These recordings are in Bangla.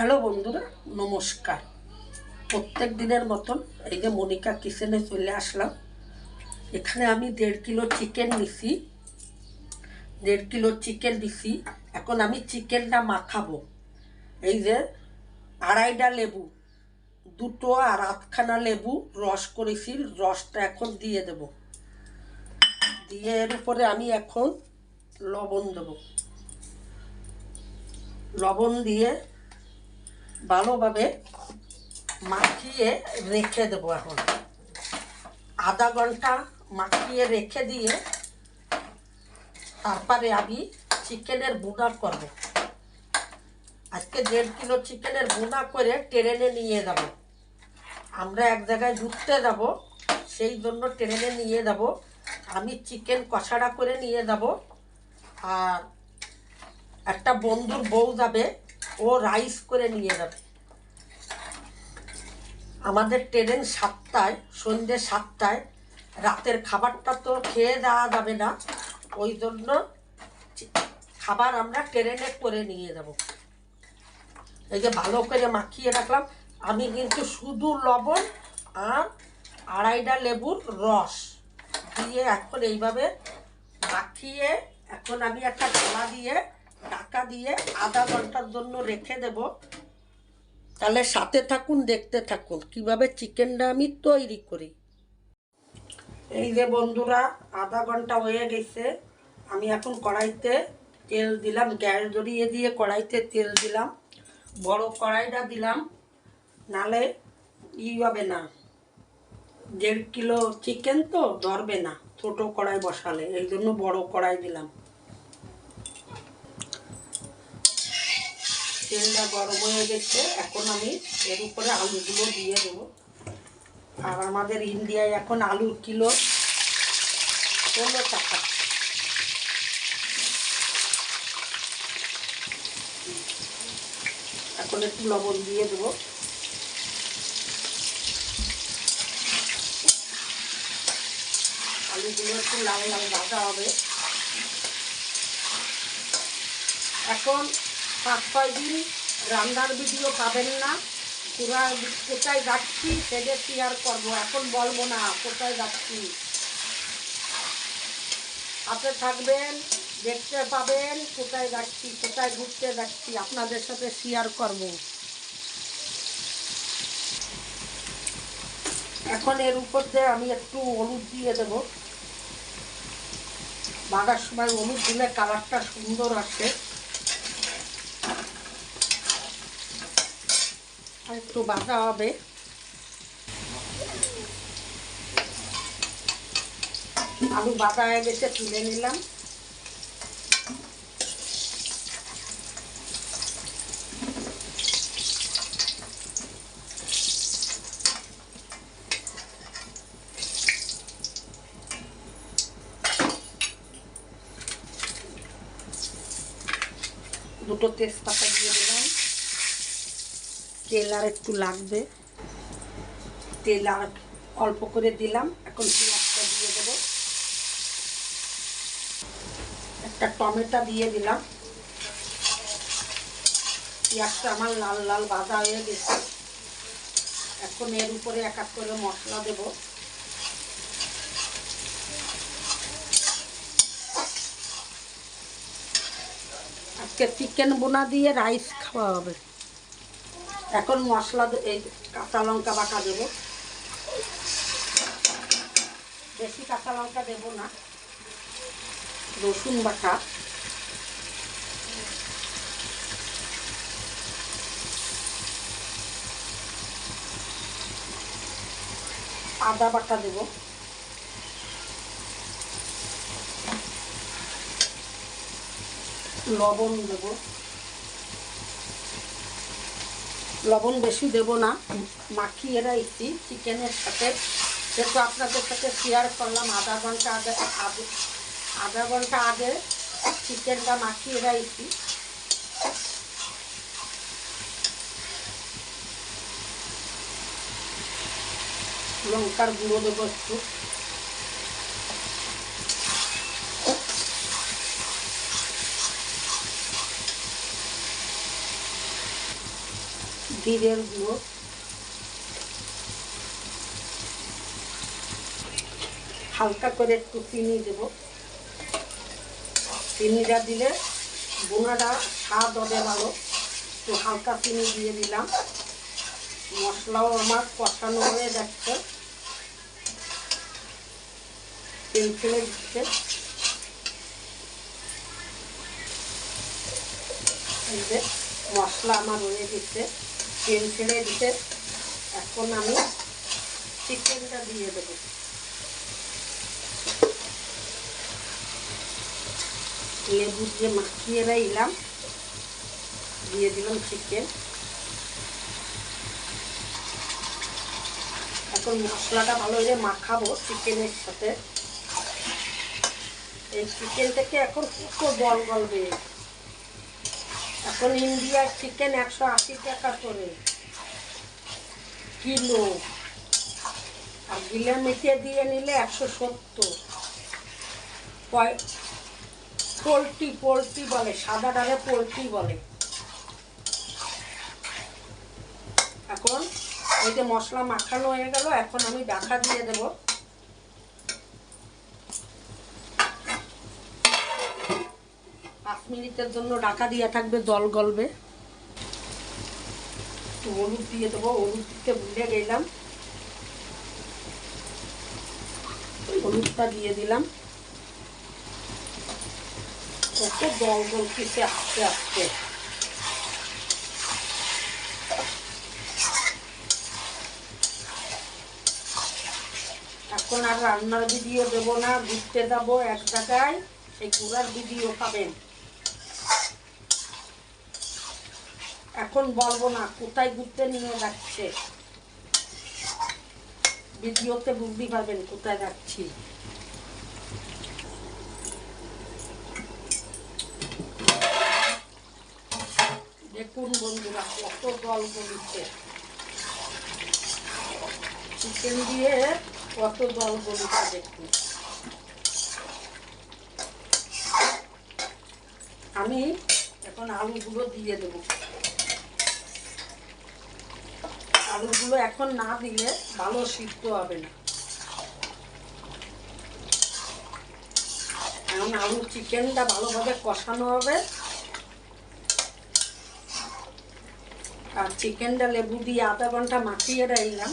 হ্যালো বন্ধুরা, নমস্কার। প্রত্যেক দিনের মতন এই যে মনিকা কিচেনে চলে আসলাম। এখানে আমি দেড় কিলো চিকেন নিছি। দেড় কিলো চিকেন দিছি। এখন আমি চিকেনটা মাখাবো। এই যে আড়াইটা লেবু, দুটো আর আধখানা লেবু রস করেছি। রসটা এখন দিয়ে দেব। দিয়ে এর উপরে আমি এখন লবণ দেবো। লবণ দিয়ে ভালোভাবে মাখিয়ে রেখে দেবো এখন। আধা ঘণ্টা মাখিয়ে রেখে দিয়ে তারপরে আমি চিকেনের বুনা করব। আজকে দেড় কিলো চিকেনের বুনা করে ট্রেনে নিয়ে যাব। আমরা এক জায়গায় ঘুরতে যাব, সেই জন্য ট্রেনে নিয়ে যাব। আমি চিকেন কষাড়া করে নিয়ে যাব। আর একটা বন্ধুর বউ যাবে ও রাইস করে নিয়ে যাবে। আমাদের ট্রেন সাতটায়, সন্ধ্যে সাতটায়, রাতের খাবারটা তো খেয়ে যাওয়া যাবে না। ওই জন্য খাবার আমরা ট্রেনে করে নিয়ে যাব। এই যে ভালো করে মাখিয়ে রাখলাম। আমি কিন্তু শুধু লবণ আর আড়াইটা লেবুর রস দিয়ে এখন এইভাবে মাখিয়ে, এখন আমি একটা ঢালা দিয়ে ঢাকা দিয়ে আধা ঘণ্টার জন্য রেখে দেব। তাহলে সাথে থাকুন, দেখতে থাকুন। কীভাবে চিকেনটা আমি তৈরি করি। এই যে বন্ধুরা, আধা ঘণ্টা হয়ে গেছে। আমি এখন কড়াইতে তেল দিলাম, গ্যাস জড়িয়ে দিয়ে কড়াইতে তেল দিলাম। বড় কড়াইটা দিলাম, নালে ই হবে না। দেড় কিলো চিকেন তো, ধরবে না। ছোটো কড়াই বসালে, এই জন্য বড় কড়াই দিলাম। তেলটা গরম হয়ে গেছে, এখন আমি এর উপরে আলুগুলো দিয়ে দেবো। আর আমাদের ইন্ডিয়ায় এখন আলুর কিলো ষোলো টাকা। এখন একটু লবণ দিয়ে দেবো। আলুগুলো একটু লাল লাল ভাজা হবে। এখন পাঁচ ছয় দিন রান্নার ভিডিও পাবেন না। পুরা কোথায় যাচ্ছি সেটা শেয়ার করব? এখন বলব না কোথায় যাচ্ছি। হাতে থাকবেন, দেখতে পাবেন কোথায় যাচ্ছি, কোথায় ঘুরতে যাচ্ছি, আপনাদের সাথে শেয়ার করব। এখন এর উপর দিয়ে আমি একটু হলুদ দিয়ে দেবো। বাগার সময় হলুদ দিলে কালারটা সুন্দর আসে। আর একটু বাঁধা হবে। আলু বাঁধা হয়ে গেছে তুলে নিলাম। দুটো তেজপাতা দিয়ে দিলাম। তেল আর একটু লাগবে। তেল আর অল্প করে দিলাম। এখন পেঁয়াজটা দিয়ে দেবো। একটা টমেটো দিয়ে দিলাম। পেঁয়াজটা আমার লাল লাল বাঁধা হয়ে গেছে। এখন এর উপরে এক এক করে মশলা দেবো। আজকে চিকেন বোনা দিয়ে রাইস খাওয়া হবে। এখন মশলা এই কাঁচা লঙ্কা বাটা দেবো। বেশি কাঁচা লঙ্কা দেবো না। রসুন বাটা। আদা বাটা দেবো। লবণ দেবো। লবণ বেশি দেব না। মাখিয়ে রাখছি চিকেনের সাথে। যেহেতু আপনাদের সাথে শেয়ার করলাম, আধা ঘণ্টা আগে আধা ঘণ্টা আগে চিকেনটা মাখিয়ে রাখছি। লঙ্কার গুঁড়ো দেবো একটু। জিরের গুঁড়ো হালকা করে একটু চিনি দেব। চিনিটা দিলে বোনাটা স্বাদ হবে ভালো। একটু হালকা চিনি দিয়ে দিলাম। মশলাও আমার কষানো হয়ে যাচ্ছে। তেল ছেড়ে দিচ্ছে। মশলা আমার হয়ে গেছে। তেল ছেড়ে দিতে এখন আমি চিকেনটা দিয়ে দেবো। লেবু দিয়ে মাখিয়ে রাইলাম, দিয়ে দিলাম চিকেন এখন মশলাটা ভালো করে মাখাবো চিকেনের সাথে। এই চিকেন থেকে এখন কত জল গলবে এখন ইন্ডিয়ার চিকেন একশো আশি টাকা করে। কিলো। আর গিলে মিটিয়ে দিয়ে নিলে একশো সত্তর। পোলট্রি পোলট্রি বলে, সাদা ডালে পোলট্রি বলে। এখন এই যে মশলা মাখানো হয়ে গেল, এখন আমি ডাকা দিয়ে দেব। মিনিটের জন্য ডাকা দিয়ে থাকবে, জল গলবে। হলুদ দিয়ে দেবো, হলুদ দিতে ভুলে গেলাম। হলুদটা দিয়ে দিলাম। কত জল গলতেছে আস্তে আস্তে। এখন আর রান্নার ভিডিও দেবো না, ঘুরতে যাব এক জায়গায়, সেই ঘোরার ভিডিও পাবেন। এখন বলব না, কোথায় ঘুরতে নিয়ে যাচ্ছে? ভিডিওতে বুঝতে পারবেন কোথায় যাচ্ছি। দেখুন বন্ধুরা, কত জল গলিছে চিকেন দিয়ে কত জল গলিছে দেখুন। আমি এখন আলুগুলো দিয়ে দেব। আলুগুলো এখন না দিলে ভালো সিদ্ধ হবে না। এখন আলু চিকেনটা ভালোভাবে কষানো হবে। আর চিকেনটা লেবু দিয়ে আধা ঘণ্টা মাখিয়ে রাখলাম।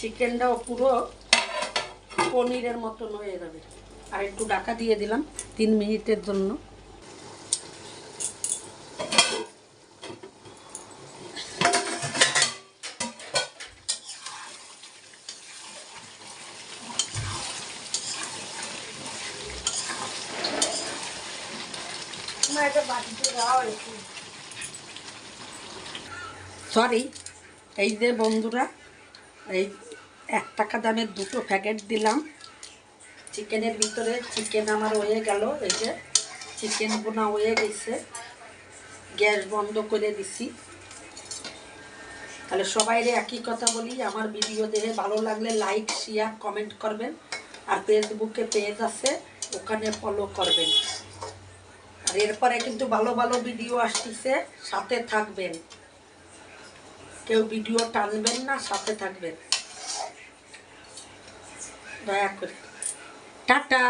চিকেনটাও পুরো পনিরের মতন হয়ে যাবে। আর একটু ডাকা দিয়ে দিলাম তিন মিনিটের জন্য। সরি এই যে বন্ধুরা, এই এক টাকা দামের দুটো প্যাকেট দিলাম। চিকেনের ভিতরে চিকেন আমার হয়ে গেল, এই যে চিকেন বোনা হয়ে গেছে। গ্যাস বন্ধ করে দিছি। তাহলে সবাইরে একই কথা বলি, আমার ভিডিও দেখে ভালো লাগলে লাইক শেয়ার কমেন্ট করবেন। আর ফেসবুকে পেজ আছে, ওখানে ফলো করবেন। আর এরপরে কিন্তু ভালো ভালো ভিডিও আসতেছে, সাথে থাকবেন। কেউ ভিডিও টানবেন না, সাথে থাকবেন। দয়া করে। টাটা!